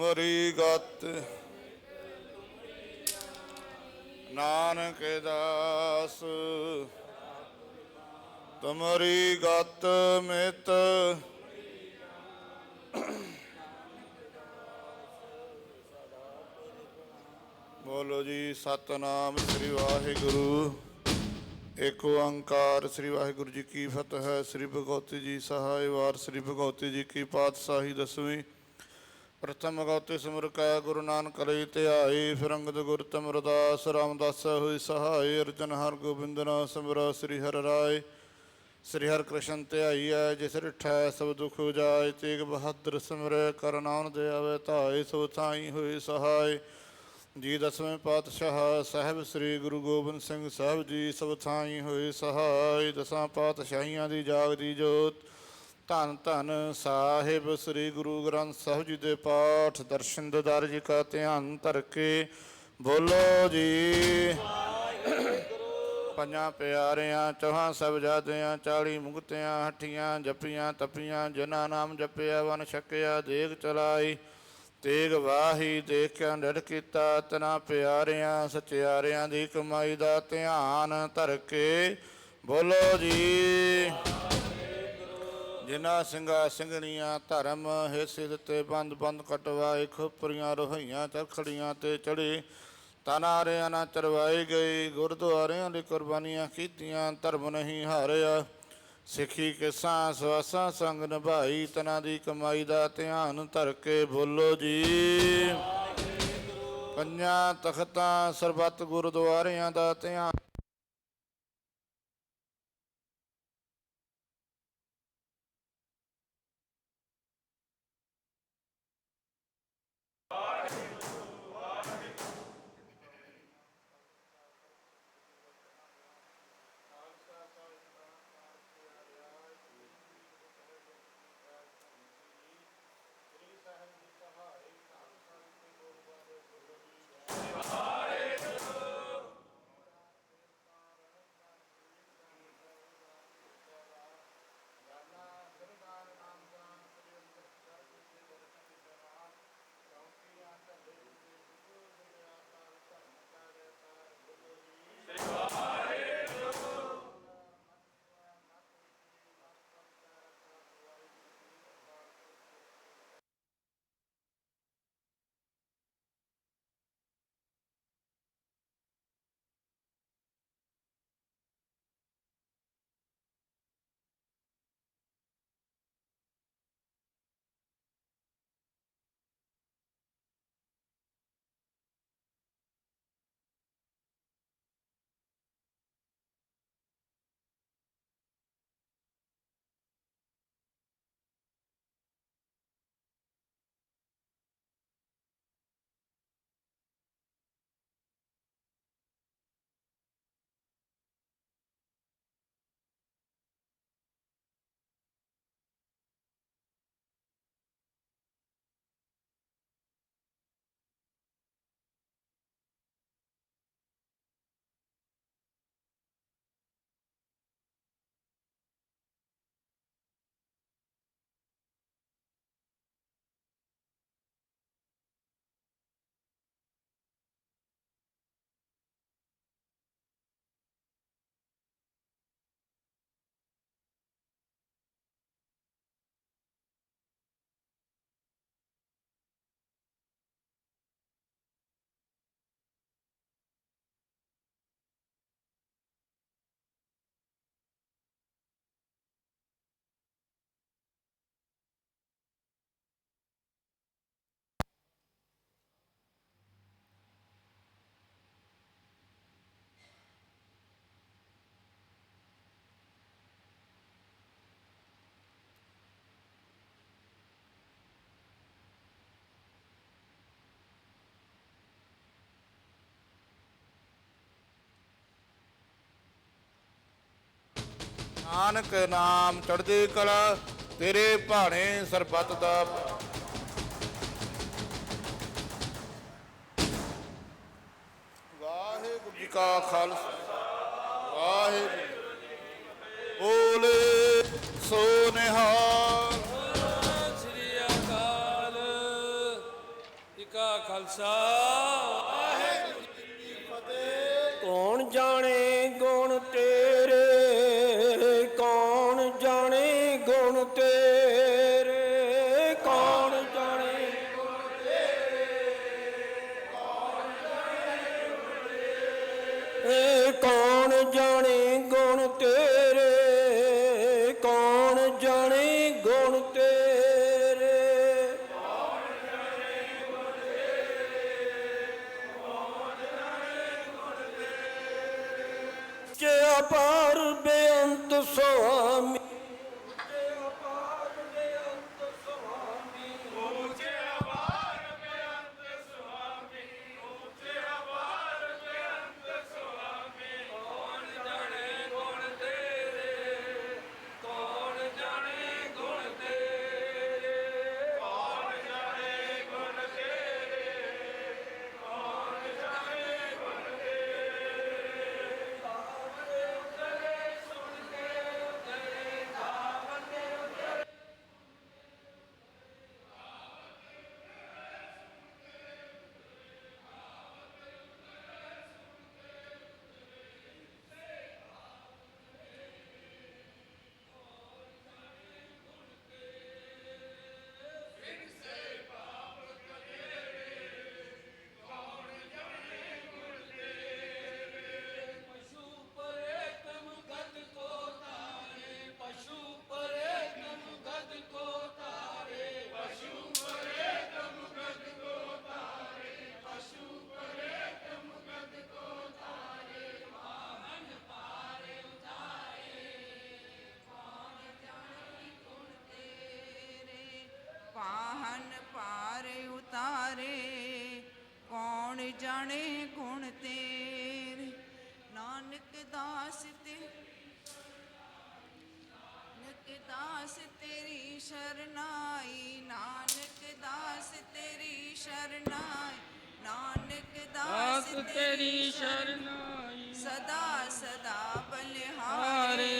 ਤੁਮਰੀ ਗਤ। ਨਾਨਕ ਦਾਸ, ਤੁਮਰੀ ਗਤ ਮਿਤ। ਬੋਲੋ ਜੀ, ਸਤਨਾਮ ਸ੍ਰੀ ਵਾਹਿਗੁਰੂ। ਏਕ ਓੰਕਾਰ ਸ੍ਰੀ ਵਾਹਿਗੁਰੂ ਜੀ ਕੀ ਫਤਿਹ ਹੈ ਸ੍ਰੀ ਭਗਵਤੀ ਜੀ ਸਹਾਇ ਵਾਰ ਸ੍ਰੀ ਭਗਵਤੀ ਜੀ ਕੀ ਪਾਤਸ਼ਾਹੀ ਦਸਵੀਂ। ਪ੍ਰਥਮ ਭਗਵਤੀ ਸਿਮਰ ਕੈ ਗੁਰੂ ਨਾਨਕ ਲਈ ਧਿਆਈ ਫਿਰੰਗਦ ਗੁਰ ਤਮਰਦਾਸ ਰਾਮਦਾਸ ਹੋਈ ਸਹਾਈ ਅਰਜਨ ਹਰ ਗੋਬਿੰਦ ਨਾ ਸਿਮਰਾ ਸ੍ਰੀ ਹਰਿ ਰਾਏ। ਸ੍ਰੀ ਹਰਿ ਕ੍ਰਿਸ਼ਨ ਧਿਆਈਐ ਜਿਸ ਰਿਠੈ ਸਭ ਦੁਖ ਜਾਏ ਤੇਗ ਬਹਾਦਰ ਸਿਮਰੈ ਕਰਨਾਉਨ ਦੇ ਆਵੇ ਧਾਇ ਸੋ ਥਾਈ ਹੋਈ ਸਹਾਇ ਜੀ ਦਸਵੇਂ ਪਾਤਸ਼ਾਹ ਸਾਹਿਬ ਸ੍ਰੀ ਗੁਰੂ ਗੋਬਿੰਦ ਸਿੰਘ ਸਾਹਿਬ ਜੀ ਸਭ ਥਾਈ ਹੋਏ ਸਹਾਇ ਦਸਾਂ ਪਾਤਸ਼ਾਹੀਆਂ ਦੀ ਜਾਗਦੀ ਜੋਤ ਧੰਨ ਧੰਨ ਸਾਹਿਬ ਸ੍ਰੀ ਗੁਰੂ ਗ੍ਰੰਥ ਸਾਹਿਬ ਜੀ ਦੇ ਪਾਠ ਦਰਸ਼ਨ ਦਿਦਾਰ ਜੀ ਕਾ ਧਿਆਨ ਧਰ ਕੇ ਬੋਲੋ ਜੀ। ਪੰਜਾਂ ਪਿਆਰਿਆਂ, ਚੌਹਾਂ ਸਬਜਾਦਿਆਂ, ਚਾਲੀ ਮੁਕਤਿਆਂ, ਹੱਠੀਆਂ ਜਪੀਆਂ, ਤਪੀਆਂ ਜਨਾ ਨਾਮ ਜਪਿਆ, ਵਨ ਛਕਿਆ, ਦੇਗ ਚਲਾਈ, ਤੇਗ ਵਾਹੀ, ਦੇਖਿਆ ਡੜ ਕੀਤਾ, ਤਨਾ ਪਿਆਰਿਆਂ, ਸਚਿਆਰਿਆਂ ਦੀ ਕਮਾਈ ਦਾ ਧਿਆਨ ਧਰ ਕੇ ਬੋਲੋ ਜੀ। ਜਿਨ੍ਹਾਂ ਸਿੰਘਾ ਸਿੰਘਣੀਆਂ ਧਰਮ ਹਿੱਸੇ ਦਿੱਤੇ ਬੰਦ ਬੰਦ ਕਟਵਾਏ ਖੋਪਰੀਆਂ ਰੋਹੀਆਂ ਚਰਖੜੀਆਂ ਤੇ ਚੜੇ। ਤਨਾਰਿਆਂ ਨਾਲ ਚਰਵਾਏ ਗਏ ਗੁਰਦੁਆਰਿਆਂ ਦੀ ਕੁਰਬਾਨੀਆਂ ਕੀਤੀਆਂ, ਧਰਮ ਨਹੀਂ ਹਾਰਿਆ। ਸਿੱਖੀ ਕਿਸਾਂ, ਸਵਾਸਾਂ ਸੰਗ ਨਿਭਾਈ, ਤਨਾਂ ਦੀ ਕਮਾਈ ਦਾ ਧਿਆਨ ਧਰ ਕੇ ਬੋਲੋ ਜੀ। ਪੰਜਾਂ ਤਖਤਾਂ ਸਰਬੱਤ ਗੁਰਦੁਆਰਿਆਂ ਦਾ ਧਿਆਨ ਨਾਨਕ ਨਾਮ ਚੜ੍ਹਦੀ ਕਲਾ, ਤੇਰੇ ਭਾਣੇ ਸਰਬੱਤ ਦਾ ਵਾਹਿਗੁਰੂ ਜੀ ਕਾ ਖਾਲਸਾ, ਵਾਹਿਗੁਰੂ। ਜੀ ਬੋਲੇ ਸੋ ਨਿਹਾਲ ਸ੍ਰੀ ਅਕਾਲ ਜੀ ਕਾ ਖਾਲਸਾ। Swami. ਜਾਨ ਪਾਰ ਉਤਾਰੇ ਕੌਣ ਜਾਣੇ ਗੁਣ ਤੇਰੇ? ਨਾਨਕ ਦਾਸ ਤੇ ਨਾਨਕ ਦਾਸ ਤੇਰੀ ਸ਼ਰਨਾਈ ਨਾਨਕ ਦਾਸ ਤੇਰੀ ਸ਼ਰਨਾਈ ਨਾਨਕ ਦਾਸ ਤੇਰੀ ਸ਼ਰਨਾਈ। ਸਦਾ ਸਦਾ ਬਲਿਹਾਰੇ।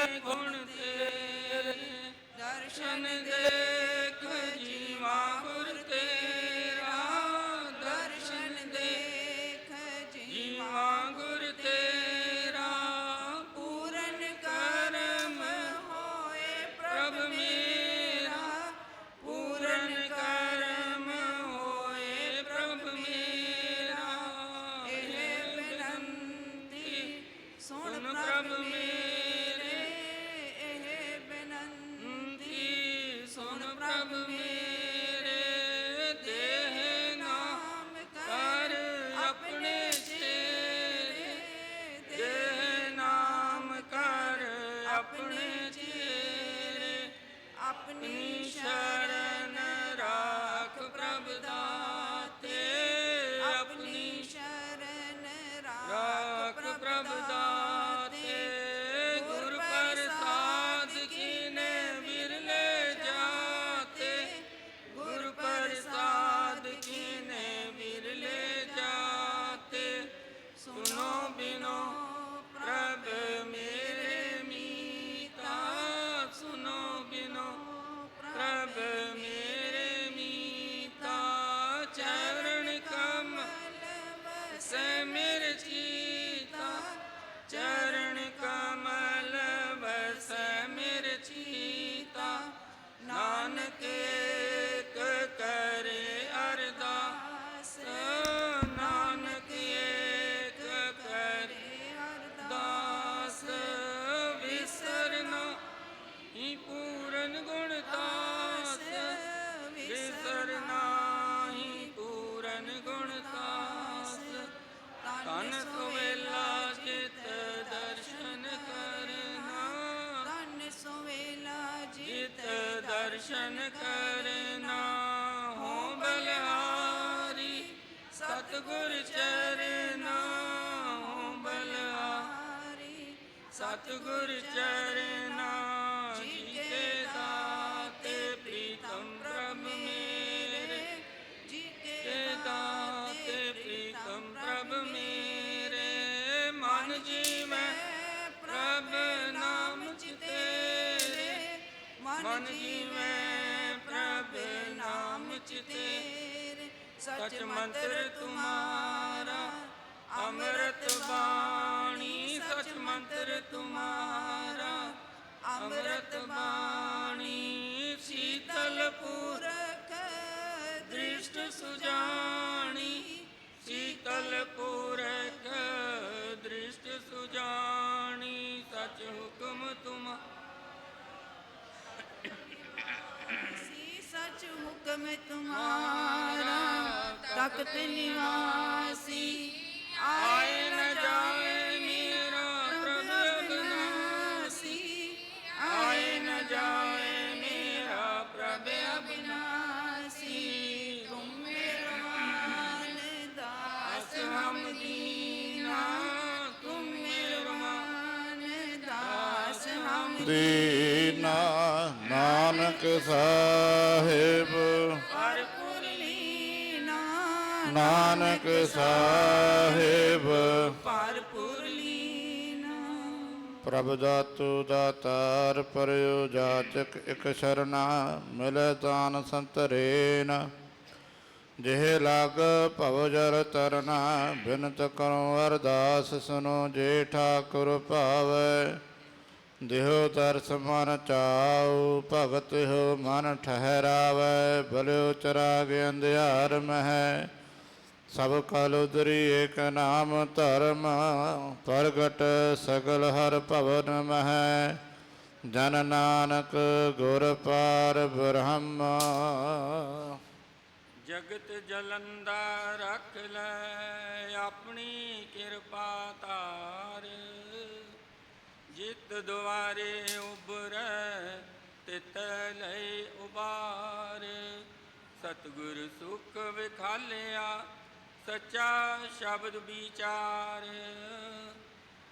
ਕਰਮ ਮੇਰੇ ਇਹ ਬੇਨਤੀ ਸੁਣ ਪ੍ਰਭ ਸਤਿਗੁਰ ਚਰਨਾ ਜੀ ਕੇ ਦਾਤੇ ਪ੍ਰੀਤਮ ਪ੍ਰਭ ਮੇਰੇ। ਜੀ ਕੇ ਦਾਤੇ ਪ੍ਰੀਤਮ ਪ੍ਰਭ ਮੇਰੇ। ਮਨ ਜੀਵੈ ਪ੍ਰਭ ਨਾਮ ਚਿਤੇਰੇ ਮਨ ਜੀਵੈ ਪ੍ਰਭ ਨਾਮ ਚਿਤੇਰੇ ਸਚ ਮੰਤਰ ਤੁਮਾਰਾ ਅੰਮ੍ਰਿਤ ਬਾਣੀ। ਤੁਮਾਰਾ ਅੰਮ੍ਰਿਤ ਬਾਣੀ ਸੀਤਲ ਪੂਰ ਪੁਰਖ ਦ੍ਰਿਸ਼ਟ ਸੁਜਾਣੀ ਸੀਤਲ ਪੂਰਕ ਦ੍ਰਿਸ਼ਟ ਸੁਜਾਣੀ ਸਚ ਹੁਕਮ ਤੁਮ ਸੀ ਸਚ ਹੁਕਮ ਤੁਮਾਰਾ ਤਖਤ ਨਿਵਾਸੀ ਆਏ ਨ ਜਾਏ ਨਾਨਕ ਸਾਹਿਬ। ਹਰਪੁਰ ਲੀਨਾ ਨਾਨਕ ਸਾਹਿਬ। ਭਰਪੂਰ ਲੀਨਾ ਪ੍ਰਭ ਦਾਤੂ ਦਾਤਾਰ ਪਰਿਓ ਜਾਚਕ ਇਕ ਸ਼ਰਨਾ ਮਿਲੈ ਤਾਨ ਸੰਤਰੇਨ ਜਿਹ ਲਗ ਭਵ ਜਰ ਤਰਨਾ ਬਿਨਤ ਕਰੋ ਅਰਦਾਸ ਸੁਨੋ ਜੇ ਠਾਕੁਰ ਭਾਵੈ। ਦੇਹੋ ਤਰਸ ਮਨ ਚਾਉ, ਭਗਤ ਹੋ ਮਨ ਠਹਿਰਾਵੈ, ਬਲਿਓ ਚਰਾਗ ਅੰਧਿਆਰ ਮਹਿ। ਸਭ ਕਲ ਉਦਰੀ ਏਕ ਨਾਮ ਧਰਮ, ਪ੍ਰਗਟ ਸਗਲ ਹਰ ਭਵਨ ਮਹਿ। ਜਨ ਨਾਨਕ ਗੁਰ ਪਾਰ ਬ੍ਰਹਮ। ਜਗਤ ਜਲੰਦਾ ਰੱਖ ਲੈ, ਆਪਣੀ ਕਿਰਪਾ ਧਾਰ। ਜਿਤ ਦੁਆਰੇ ਉਬਰੈ ਤਿਤ ਲਈ ਉਬਾਰ ਸਤਿਗੁਰ ਸੁਖ ਵਿਖਾਲਿਆ, ਸੱਚਾ ਸ਼ਬਦ ਵਿਚਾਰ।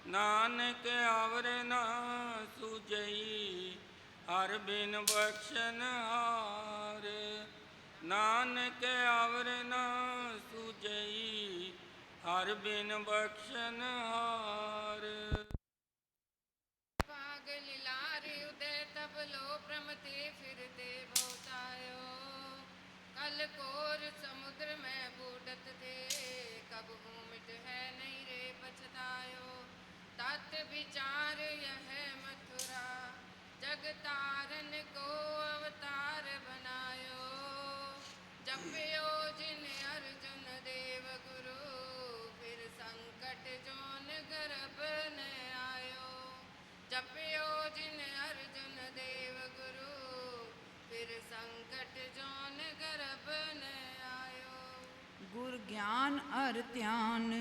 ਨਾਨਕ ਆਵਰ ਨਾ ਸੁਜਈ, ਹਰ ਬਿਨ ਬਖਸ਼ਨ ਹਾਰ। ਨਾਨਕ ਆਵਰ ਨਾ ਸੁਜਈ, ਹਰ ਬਿਨ ਬਖਸ਼ਨ ਹਾਰ। ਬਲੋ ਪ੍ਰਮ ਤੇ ਫਿਰਤੇ ਬਹੁਤਾਇਓ। ਕਲ ਕੋਰ ਸਮੁਦਰ ਮੈਂ ਬੂਡਤ ਤੇ, ਕਬ ਹੂੰ ਮਿਟ ਹੈ ਨਹੀਂ ਰੇ ਪਛਤਾਇਓ। ਤਤ ਵਿਚਾਰ ਯਹ ਮਥੁਰਾ, ਜਗ ਤਾਰਨ ਕੋ ਅਵਤਾਰ ਬਨਾਇਓ ਜਪਿਓ ਜਿਨ ਅਰਜਨ ਦੇਵ ਗੁਰੂ, ਫਿਰ ਸੰਕਟ ਜੋਨ ਗਰਭ फिर संकट जोन गर्भ न आयो ਗੁਰ ਗਿਆਨ ਅਰ ਧਿਆਨ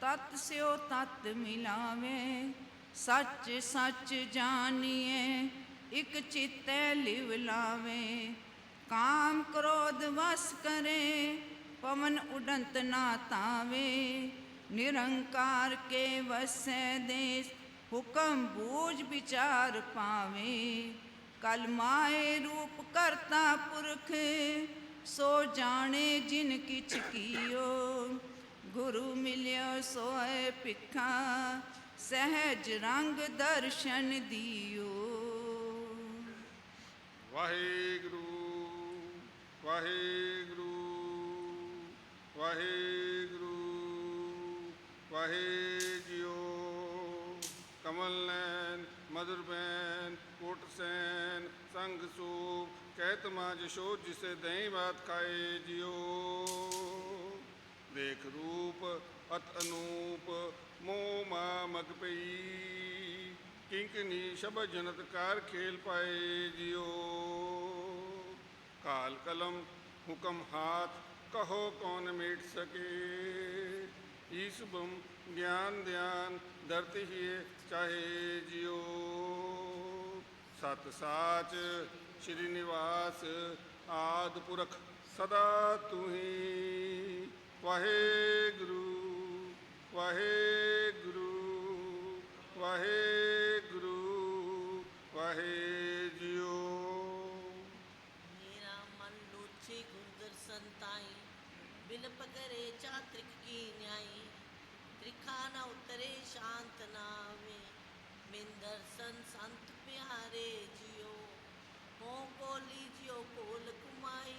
ਤਤ ਸਿਓ ਤਤ ਮਿਲਾਵੇ ਸੱਚ ਸੱਚ ਜਾਣੀਏ ਇਕ ਚਿਤੈ ਲਿਵ ਲਾਵੇ ਕਾਮ ਕ੍ਰੋਧ ਵਸ ਕਰੇ ਪਵਨ ਉਡੰਤ ਨਾ ਤਾਵੇ ਨਿਰੰਕਾਰ ਕੇ ਵਸੈ ਦੇਸ ਹੁਕਮ ਬੂਝ ਵਿਚਾਰ ਪਾਵੇ ਕਲ ਮਾਏ ਰੂਪ ਕਰਤਾ ਪੁਰਖ ਸੋ ਜਾਣੇ ਜਿਨ ਕਿਛ ਕੀਓ ਗੁਰੂ ਮਿਲਿਓ ਸੋਏ ਭਿਖਾ ਸਹਿਜ ਰੰਗ ਦਰਸ਼ਨ ਦਿਓ ਵਾਹਿਗੁਰੂ ਵਾਹਿਗੁਰੂ ਵਾਹਿਗੁਰੂ ਵਾਹਿ ਜਿਓ ਕਮਲ ਨੈਨ ਮధుਰ ਬੈਨ, ਕੋਟ ਸੈਨ, ਸੰਗ ਸੂਪ ਕਹਿਤ ਮਾਂ ਜਸ਼ੋ ਜਿਸੇ ਦਹੀਂ ਬਾਤ ਖਾਏ ਜਿਓ ਦੇਖ ਰੂਪ, ਅਤ ਅਨੂਪ, ਮੋਹ ਮਾ ਮਗ ਪਈ। ਕਿੰਕਨੀ ਸ਼ਬਦ ਜਨਤ ਕਾਰ ਖੇਲ ਪਾਏ ਜਿਓ ਕਾਲ ਕਲਮ, ਹੁਕਮ ਹਾਥ, ਕਹੋ ਕੌਣ ਮੇਟ ਸਕੇ। ਗਿਆਨ ਧਿਆਨ ਧਰਤੀ ਹੀ ਚਾਹੇ ਜਿਓ ਸਤ ਸਾਚ ਸ੍ਰੀ ਨਿਵਾਸ ਆਦ ਪੁਰਖ ਸਦਾ ਤੂੰ ਤੁਹੀ ਵਾਹਿਗੁਰੂ ਵਾਹਿਗੁਰੂ ਵਾਹਿਗੁਰੂ ਵਾਹਿ ਜੀਓ ਮੇਰਾ ਮਨ ਲੋਚੇ ਗੁਰਦਰਸ਼ਨ ਤਾਈ ਬਿਲਪ ਕਰੇ ਚਾਤ੍ਰਿਕ ਕੀ ਨਿਆਈ ਤ੍ਰਿਖਾ ਨ ਉਤਰੇ ਸ਼ਾਂਤ ਨਾਵੇ ਦਰਸ਼ਨ ਸੰਤ ਪਿਆਰੇ ਜਿਉ ਹੋ ਕੋਲੀ ਜਿਉ ਕੋਲ ਕੁਮਾਈ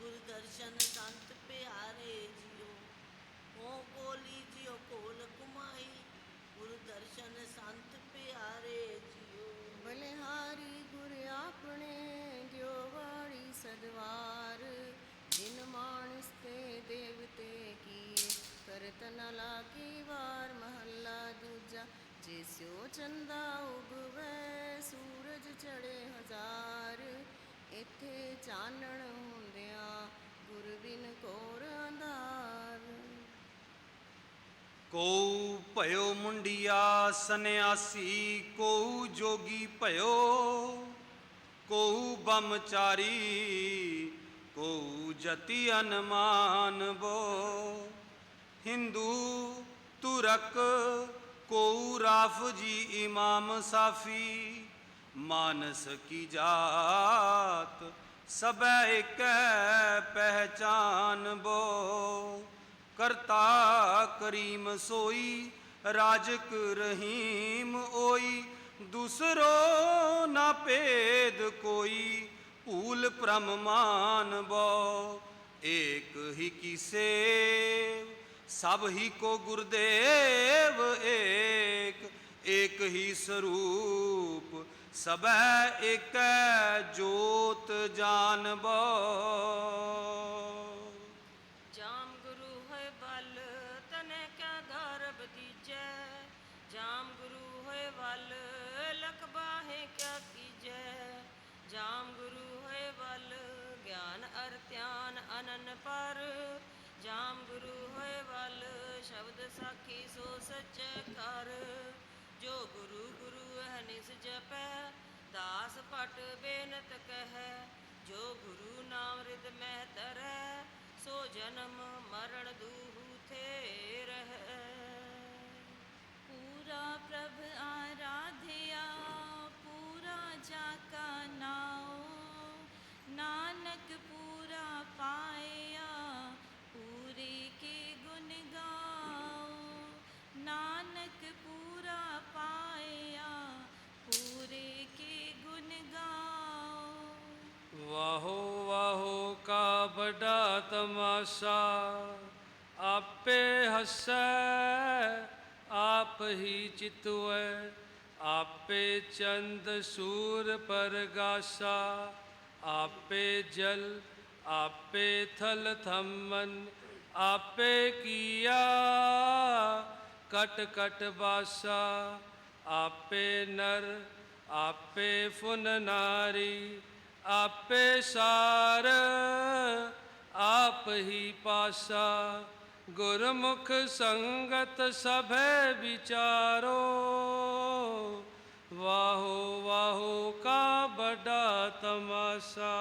ਗੁਰਦਰਸ਼ਨ ਸੰਤ ਪਿਆਰੇ ਜਿਉ ਹੋ ਕੋਲੀ ਜਿਉ ਕੋਲ ਕੁਮਾਈ ਗੁਰਦਰਸ਼ਨ ਸੰਤ ਪਿਆਰੇ ਜਿਉ ਬਲਿਹਾਰੀ ਗੁਰ ਆਪਣੇ ਦਿਓ ਵਾੜੀ ਸਦਵਾਰ ਜਿਨ ਮਾਨਸ ਤੇ ਦੇਵਤੇ ਕੀ ਕਰਤ ਲਾਗੀ ਵਾਰ ਮਹੱਲਾ ਦੂਜਾ ਜਿਸਿਓ ਚੰਦਾ ਉਗਵੇ, ਸੂਰਜ ਚੜੇ ਹਜ਼ਾਰ। ਇੱਥੇ ਚਾਨਣ ਹੁੰਦਿਆਂ ਗੁਰ ਬਿਨ ਕੋਰ ਅੰਧਾਰ। ਕੋ ਭਇਓ ਮੁੰਡਿਆ ਸੰਨਿਆਸੀ ਕੋ ਜੋਗੀ ਭਇਓ। ਕੋ ਬਮਚਾਰੀ ਕੋ ਜਤੀ ਅਨਮਾਨ ਬੋ ਹਿੰਦੂ ਤੁਰਕ ਕੋ ਰਾਫ ਜੀ ਇਮਾਮ ਸਾਫੀ, ਮਾਨਸ ਕੀ ਜਾਤ, ਸਭੈ ਏਕੈ ਪਹਿਚਾਨ ਬੋ। ਕਰਤਾ ਕਰੀਮ ਸੋਈ, ਰਾਜਕ ਰਹੀਮ ਓਈ, ਦੂਸਰੋ ਨਾ ਭੇਦ ਕੋਈ, ਭੂਲ ਭ੍ਰਮ ਮਾਨ ਬੋ। ਏਕ ਹੀ ਕੀਸੇ ਸਭ ਹੀ ਕੋ ਗੁਰਦੇਵ ਏਕ ਏਕ ਹੀ ਸਰੂਪ ਸਬੈ ਏਕੈ ਜੋਤ ਜਾਨਬੋ ਜਾਮ ਗੁਰੂ ਹੋਏ ਬਲ, ਤਨੇ ਕਾ ਗਰਬ ਦੀਜੈ। ਜਾਮ ਗੁਰੂ ਹੋਏ ਬਲ, ਲਖ ਬਾਹੇ ਕਿਆ ਕੀਜੈ। ਜਾਮ ਗੁਰੂ ਹੋਏ ਬਲ, ਗਿਆਨ ਅਰ ਧਿਆਨ ਅਨਨ ਪਰ। ਜਾਮ ਗੁਰੂ ਸ਼ਬਦ ਸਾਖੀ ਸੋ ਸੱਚ ਕਰ। ਜੋ ਗੁਰੂ ਗੁਰੂ ਹੈ ਨਿਸ ਜਪੈ, ਦਾਸ ਪਟ ਬੇਨਤ ਕਹੈ, ਜੋ ਗੁਰੂ ਨਾਮ ਰਿਦ ਮਹਿ ਧਰੈ, ਸੋ ਜਨਮ ਮਰਨ ਦੂਹੂ ਥੇ ਰਹਿ। ਤਮਾਸ਼ਾ ਆਪੇ ਹੱਸੈ, ਆਪ ਹੀ ਚਿਤਵੈ ਆਪੇ ਚੰਦ ਸੂਰ ਪਰਗਾਸਾ, ਆਪੇ ਜਲ, ਆਪੇ ਥਲ ਥੰਮਨ, ਆਪੇ ਕੀਆ ਕਟ ਕਟ ਬਾਸਾ, ਆਪੇ ਨਰ, ਆਪੇ ਫੁਨ ਨਾਰੀ, ਆਪੇ ਸਾਰ ਆਪ ਹੀ ਪਾਸਾ ਗੁਰਮੁਖ ਸੰਗਤ ਸਭੈ ਵਿਚਾਰੋ। ਵਾਹੋ ਵਾਹੋ ਕਾ ਬੜਾ ਤਮਾਸ਼ਾ।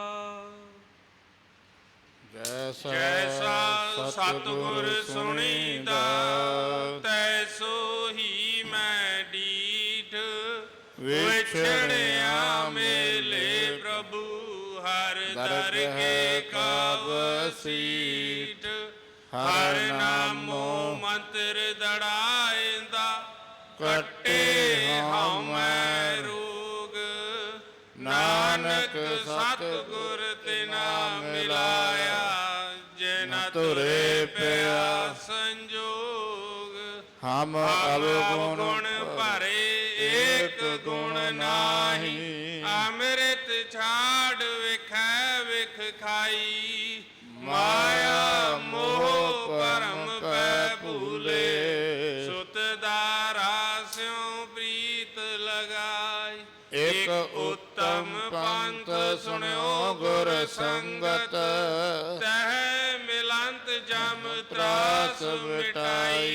ਜੈਸਾ ਜੈਸਾ ਸਤਿਗੁਰ ਸੁਣੀਦਾ ਤੈਸੋ ਹੀ ਮੈਂ ਡੀਠ। ਵਿਛੜਿਆ ਮੇਲੇ ਪ੍ਰਭੂ ਹਰ ਦਰ ਕੇ ਸੀਟ ਹਰ ਨਾਮੋ ਮੰਤਰ ਦੜਾਇਂਦਾ ਕੱਟੇ ਹਉ ਮੈਂ ਰੋਗ। ਨਾਨਕ ਸਤਿਗੁਰ ਤਿਨਾ ਮਿਲਾਇਆ ਜਿਨ ਤੁਰੇ ਪਿਆ। ਸੰਜੋਗ। ਹਮ ਅਵਗੁਣ ਭਰੇ ਏਕ ਗੁਣ ਨਾਹੀ। ਅੰਮ੍ਰਿਤ ਛਾੜ ਵਿਖੈ ਵਿਖ ਖਾਈ। ਮਾਇਆ ਮੋਹ ਪਰਮ ਪੈ ਭੂਲੇ। ਸੁਤ ਦਾਰਾ ਸਿਉ ਪ੍ਰੀਤ ਲਗਾਈ। ਇਕ ਉਤਮ ਪੰਥ ਸੁਣਿਓ ਗੁਰ ਸੰਗਤ। ਤਹਿ ਮਿਲੰਤ ਜਮ ਤਰਾਸ ਮਿਟਾਈ।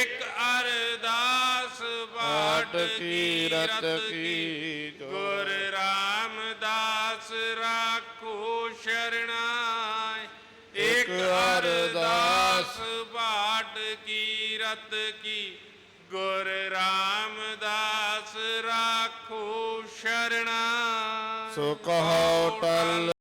ਇਕ ਅਰਦਾਸ ਬਾਟ ਕੀ ਰਤ ਕੀ। ਗੁਰ ਰਾਮਦਾਸ ਰਾਖੋ ਸ਼ਰਣਾਏ ਬਾਟ ਕੀ ਰਤ ਕੀ? ਗੁਰ ਰਾਮਦਾਸ ਰਾਖੋ ਸ਼ਰਣਾਏ ਸੋ ਕਹੋ ਟਲ